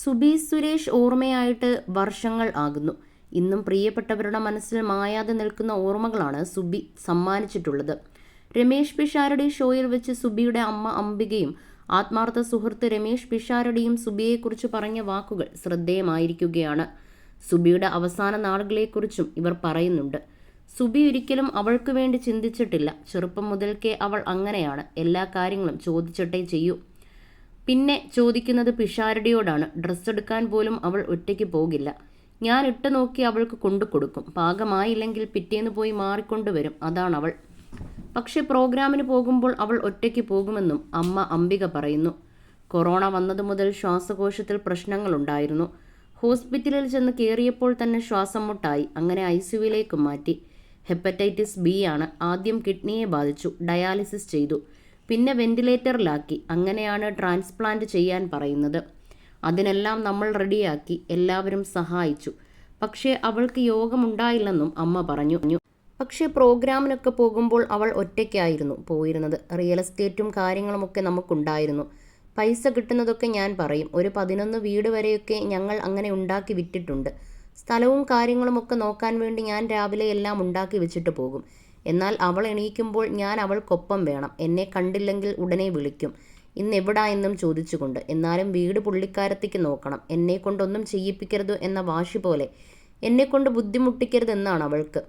സുബി സുരേഷ് ഓർമ്മയായിട്ട് വർഷങ്ങൾ ആകുന്നു. ഇന്നും പ്രിയപ്പെട്ടവരുടെ മനസ്സിൽ മായാതെ നിൽക്കുന്ന ഓർമ്മകളാണ് സുബി സമ്മാനിച്ചിട്ടുള്ളത്. രമേഷ് പിഷാരടി ഷോയിൽ വെച്ച് സുബിയുടെ അമ്മ അംബികയും ആത്മാർത്ഥ സുഹൃത്ത് രമേഷ് പിഷാരടിയും സുബിയെക്കുറിച്ച് പറഞ്ഞ വാക്കുകൾ ശ്രദ്ധേയമായിരിക്കുകയാണ്. സുബിയുടെ അവസാന നാളുകളെക്കുറിച്ചും ഇവർ പറയുന്നുണ്ട്. സുബി ഒരിക്കലും അവൾക്ക് വേണ്ടി ചിന്തിച്ചിട്ടില്ല. ചെറുപ്പം മുതൽക്കേ അവൾ അങ്ങനെയാണ്. എല്ലാ കാര്യങ്ങളും ചോദിച്ചിട്ടേ ചെയ്യൂ. പിന്നെ ചോദിക്കുന്നത് പിഷാരടിയോടാണ്. ഡ്രസ്സ് എടുക്കാൻ പോലും അവൾ ഒറ്റയ്ക്ക് പോകില്ല. ഞാൻ ഇട്ട് നോക്കി അവൾക്ക് കൊണ്ടു കൊടുക്കും. പാകമായില്ലെങ്കിൽ പിറ്റേന്ന് പോയി മാറിക്കൊണ്ടുവരും അതാണ് അവൾ. പക്ഷെ പ്രോഗ്രാമിന് പോകുമ്പോൾ അവൾ ഒറ്റയ്ക്ക് പോകുമെന്നും അമ്മ അംബിക പറയുന്നു. കൊറോണ വന്നതു മുതൽ ശ്വാസകോശത്തിൽ പ്രശ്നങ്ങളുണ്ടായിരുന്നു. ഹോസ്പിറ്റലിൽ ചെന്ന് കയറിയപ്പോൾ തന്നെ ശ്വാസം മുട്ടായി. അങ്ങനെ ഐ സിയുവിലേക്ക് മാറ്റി. ഹെപ്പറ്റൈറ്റിസ് ബി ആണ്. ആദ്യം കിഡ്നിയെ ബാധിച്ചു. ഡയാലിസിസ് ചെയ്തു. പിന്നെ വെന്റിലേറ്ററിലാക്കി. അങ്ങനെയാണ് ട്രാൻസ്പ്ലാന്റ് ചെയ്യാൻ പറയുന്നത്. അതിനെല്ലാം നമ്മൾ റെഡിയാക്കി എല്ലാവരും സഹായിച്ചു. പക്ഷേ അവൾക്ക് യോഗമുണ്ടായില്ലെന്നും അമ്മ പറഞ്ഞു. പക്ഷേ പ്രോഗ്രാമിനൊക്കെ പോകുമ്പോൾ അവൾ ഒറ്റയ്ക്കായിരുന്നു പോയിരുന്നത്. റിയൽ എസ്റ്റേറ്റും കാര്യങ്ങളുമൊക്കെ നമുക്കുണ്ടായിരുന്നു. പൈസ കിട്ടുന്നതൊക്കെ ഞാൻ പറയും. ഒരു പതിനൊന്ന് വീട് വരെയൊക്കെ ഞങ്ങൾ അങ്ങനെ ഉണ്ടാക്കി വിറ്റിട്ടുണ്ട്. സ്ഥലവും കാര്യങ്ങളുമൊക്കെ നോക്കാൻ വേണ്ടി ഞാൻ രാവിലെ എല്ലാം ഉണ്ടാക്കി വെച്ചിട്ട് പോകും. എന്നാൽ അവൾ എണീക്കുമ്പോൾ ഞാൻ അവൾക്കൊപ്പം വേണം. എന്നെ കണ്ടില്ലെങ്കിൽ ഉടനെ വിളിക്കും. ഇന്ന് എവിടാ എന്നും ചോദിച്ചുകൊണ്ട്. എന്നാലും വീട് പുള്ളിക്കാരത്തേക്ക് നോക്കണം. എന്നെ കൊണ്ടൊന്നും ചെയ്യിപ്പിക്കരുത് എന്ന വാശി പോലെ. എന്നെക്കൊണ്ട് ബുദ്ധിമുട്ടിക്കരുതെന്നാണ് അവൾക്ക്.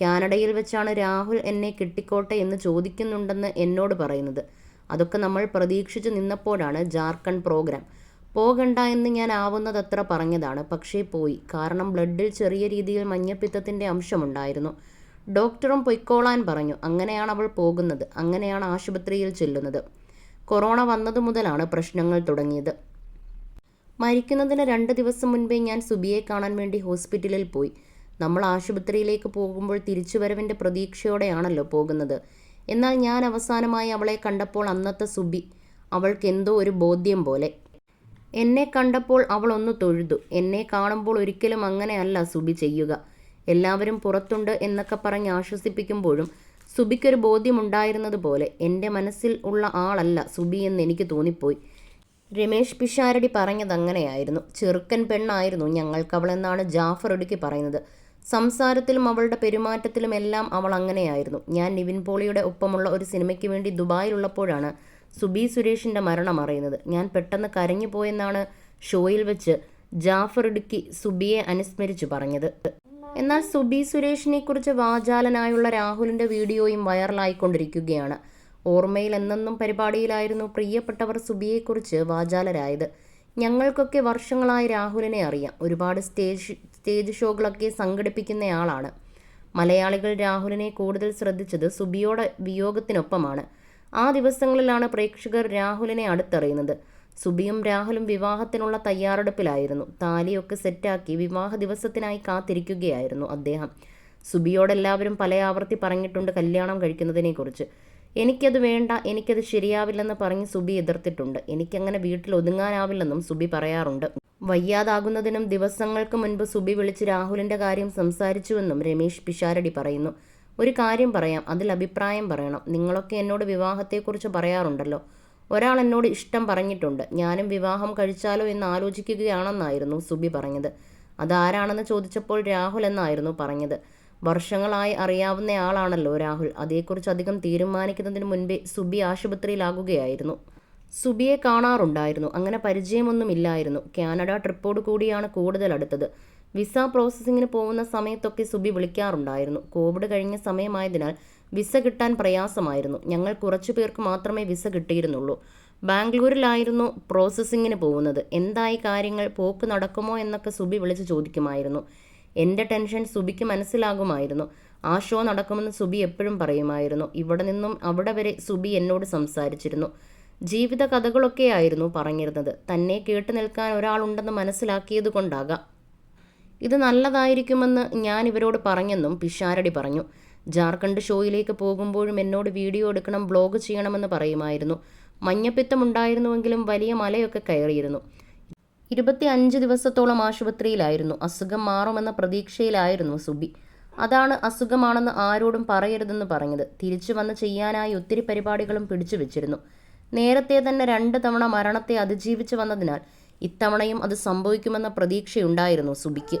കാനഡയിൽ വെച്ചാണ് രാഹുൽ എന്നെ കിട്ടിക്കോട്ടെ എന്ന് ചോദിക്കുന്നുണ്ടെന്ന് എന്നോട് പറയുന്നത്. അതൊക്കെ നമ്മൾ പ്രതീക്ഷിച്ചു നിന്നപ്പോഴാണ് ജാർഖണ്ഡ് പ്രോഗ്രാം. പോകണ്ട എന്ന് ഞാൻ ആവുന്നതത്ര പറഞ്ഞതാണ്. പക്ഷേ പോയി. കാരണം ബ്ലഡിൽ ചെറിയ രീതിയിൽ മഞ്ഞപ്പിത്തത്തിന്റെ അംശമുണ്ടായിരുന്നു. ഡോക്ടറും പൊയ്ക്കോളാൻ പറഞ്ഞു. അങ്ങനെയാണ് അവൾ പോകുന്നത്. അങ്ങനെയാണ് ആശുപത്രിയിൽ ചെല്ലുന്നത്. കൊറോണ വന്നതു മുതലാണ് പ്രശ്നങ്ങൾ തുടങ്ങിയത്. മരിക്കുന്നതിന് രണ്ട് ദിവസം മുൻപേ ഞാൻ സുബിയെ കാണാൻ വേണ്ടി ഹോസ്പിറ്റലിൽ പോയി. നമ്മൾ ആശുപത്രിയിലേക്ക് പോകുമ്പോൾ തിരിച്ചുവരവിന്റെ പ്രതീക്ഷയോടെയാണല്ലോ പോകുന്നത്. എന്നാൽ ഞാൻ അവസാനമായി അവളെ കണ്ടപ്പോൾ അന്നത്തെ സുബി അവൾക്ക് എന്തോ ഒരു ബോധ്യം പോലെ. എന്നെ കണ്ടപ്പോൾ അവൾ ഒന്ന് തൊഴുതു. എന്നെ കാണുമ്പോൾ ഒരിക്കലും അങ്ങനെയല്ല സുബി ചെയ്യുക. എല്ലാവരും പുറത്തുണ്ട് എന്നൊക്കെ പറഞ്ഞ് ആശ്വസിപ്പിക്കുമ്പോഴും സുബിക്കൊരു ബോധ്യമുണ്ടായിരുന്നത് പോലെ എന്റെ മനസ്സിൽ ഉള്ള ആളല്ല സുബി എന്ന് എനിക്ക് തോന്നിപ്പോയി. രമേഷ് പിഷാരടി പറഞ്ഞത് അങ്ങനെയായിരുന്നു. ചെറുക്കൻ പെണ്ണായിരുന്നു ഞങ്ങൾക്കവളെന്നാണ് ജാഫർ ഒടുക്കി പറയുന്നത്. സംസാരത്തിലും അവളുടെ പെരുമാറ്റത്തിലും എല്ലാം അവൾ അങ്ങനെയായിരുന്നു. ഞാൻ നിവിൻ പോളിയുടെ ഒപ്പമുള്ള ഒരു സിനിമയ്ക്ക് വേണ്ടി ദുബായിലുള്ളപ്പോഴാണ് സുബി സുരേഷിന്റെ മരണം അറിയുന്നത്. ഞാൻ പെട്ടെന്ന് കരഞ്ഞു പോയെന്നാണ് ഷോയിൽ വെച്ച് ജാഫർ ഇടുക്കി സുബിയെ അനുസ്മരിച്ചു പറഞ്ഞത്. എന്നാൽ സുബി സുരേഷിനെ കുറിച്ച് വാചാലനായുള്ള രാഹുലിന്റെ വീഡിയോയും വൈറലായിക്കൊണ്ടിരിക്കുകയാണ്. ഓർമ്മയിൽ എന്നെന്നും പരിപാടിയിലായിരുന്നു പ്രിയപ്പെട്ടവർ സുബിയെക്കുറിച്ച് വാചാലരായത്. ഞങ്ങൾക്കൊക്കെ വർഷങ്ങളായി രാഹുലിനെ അറിയാം. ഒരുപാട് സ്റ്റേജ് സ്റ്റേജ് ഷോകളൊക്കെ സംഘടിപ്പിക്കുന്നയാളാണ്. മലയാളികൾ രാഹുലിനെ കൂടുതൽ ശ്രദ്ധിച്ചത് സുബിയോടെ വിയോഗത്തിനൊപ്പമാണ്. ആ ദിവസങ്ങളിലാണ് പ്രേക്ഷകർ രാഹുലിനെ അടുത്തറിയുന്നത്. സുബിയും രാഹുലും വിവാഹത്തിനുള്ള തയ്യാറെടുപ്പിലായിരുന്നു. താലിയൊക്കെ സെറ്റാക്കി വിവാഹ ദിവസത്തിനായി കാത്തിരിക്കുകയായിരുന്നു അദ്ദേഹം. സുബിയോടെല്ലാവരും പല ആവർത്തി പറഞ്ഞിട്ടുണ്ട് കല്യാണം കഴിക്കുന്നതിനെക്കുറിച്ച്. എനിക്കത് വേണ്ട എനിക്കത് ശരിയാവില്ലെന്ന് പറഞ്ഞ് സുബി എതിർത്തിട്ടുണ്ട്. എനിക്കങ്ങനെ വീട്ടിൽ ഒതുങ്ങാനാവില്ലെന്നും സുബി പറയാറുണ്ട്. വയ്യാതാകുന്നതിനും ദിവസങ്ങൾക്ക് മുൻപ് സുബി വിളിച്ച് രാഹുലിന്റെ കാര്യം സംസാരിച്ചുവെന്നും രമേശ് പിഷാരടി പറയുന്നു. ഒരു കാര്യം പറയാം അതിൽ അഭിപ്രായം പറയണം. നിങ്ങളൊക്കെ എന്നോട് വിവാഹത്തെക്കുറിച്ച് പറയാറുണ്ടല്ലോ. ഒരാൾ എന്നോട് ഇഷ്ടം പറഞ്ഞിട്ടുണ്ട്. ഞാനും വിവാഹം കഴിച്ചാലോ എന്ന് ആലോചിക്കുകയാണെന്നായിരുന്നു സുബി പറഞ്ഞത്. അതാരാണെന്ന് ചോദിച്ചപ്പോൾ രാഹുൽ എന്നായിരുന്നു പറഞ്ഞത്. വർഷങ്ങളായി അറിയാവുന്ന ആളാണല്ലോ രാഹുൽ. അതേക്കുറിച്ച് അധികം തീരുമാനിക്കുന്നതിന് മുൻപേ സുബി ആശുപത്രിയിലാകുകയായിരുന്നു. സുബിയെ കാണാറുണ്ടായിരുന്നു. അങ്ങനെ പരിചയമൊന്നുമില്ലായിരുന്നു. കാനഡ ട്രിപ്പോട് കൂടിയാണ് കൂടുതൽ അടുത്തത്. വിസ പ്രോസസ്സിങ്ങിന് പോകുന്ന സമയത്തൊക്കെ സുബി വിളിക്കാറുണ്ടായിരുന്നു. കോവിഡ് കഴിഞ്ഞ സമയമായതിനാൽ വിസ കിട്ടാൻ പ്രയാസമായിരുന്നു. ഞങ്ങൾ കുറച്ചു പേർക്ക് മാത്രമേ വിസ കിട്ടിയിരുന്നുള്ളൂ. ബാംഗ്ലൂരിലായിരുന്നു പ്രോസസ്സിങ്ങിന് പോകുന്നത്. എന്തായി കാര്യങ്ങൾ പോക്ക് നടക്കുമോ എന്നൊക്കെ സുബി വിളിച്ച് ചോദിക്കുമായിരുന്നു. എന്റെ ടെൻഷൻ സുബിക്ക് മനസ്സിലാകുമായിരുന്നു. ആ ഷോ നടക്കുമെന്ന് സുബി എപ്പോഴും പറയുമായിരുന്നു. ഇവിടെ നിന്നും അവിടെ വരെ സുബി എന്നോട് സംസാരിച്ചിരുന്നു. ജീവിത കഥകളൊക്കെയായിരുന്നു പറഞ്ഞിരുന്നത്. തന്നെ കേട്ടു നിൽക്കാൻ ഒരാളുണ്ടെന്ന് മനസ്സിലാക്കിയത് കൊണ്ടാകാം ഇത് നല്ലതായിരിക്കുമെന്ന് ഞാൻ ഇവരോട് പറഞ്ഞെന്നും പിഷാരടി പറഞ്ഞു. ജാർഖണ്ഡ് ഷോയിലേക്ക് പോകുമ്പോഴും എന്നോട് വീഡിയോ എടുക്കണം ബ്ലോഗ് ചെയ്യണമെന്ന് പറയുമായിരുന്നു. മഞ്ഞപ്പിത്തമുണ്ടായിരുന്നുവെങ്കിലും വലിയ മലയൊക്കെ കയറിയിരുന്നു. ഇരുപത്തി അഞ്ച് ദിവസത്തോളം ആശുപത്രിയിലായിരുന്നു. അസുഖം മാറുമെന്ന പ്രതീക്ഷയിലായിരുന്നു സുബി. അതാണ് അസുഖമാണെന്ന് ആരോടും പറയരുതെന്ന് പറഞ്ഞത്. തിരിച്ചു വന്ന് ചെയ്യാനായി ഒത്തിരി പരിപാടികളും പിടിച്ചു വെച്ചിരുന്നു. നേരത്തെ തന്നെ രണ്ട് തവണ മരണത്തെ അതിജീവിച്ചു വന്നതിനാൽ ഇത്തവണയും അത് സംഭവിക്കുമെന്ന പ്രതീക്ഷയുണ്ടായിരുന്നു സുബിക്ക്.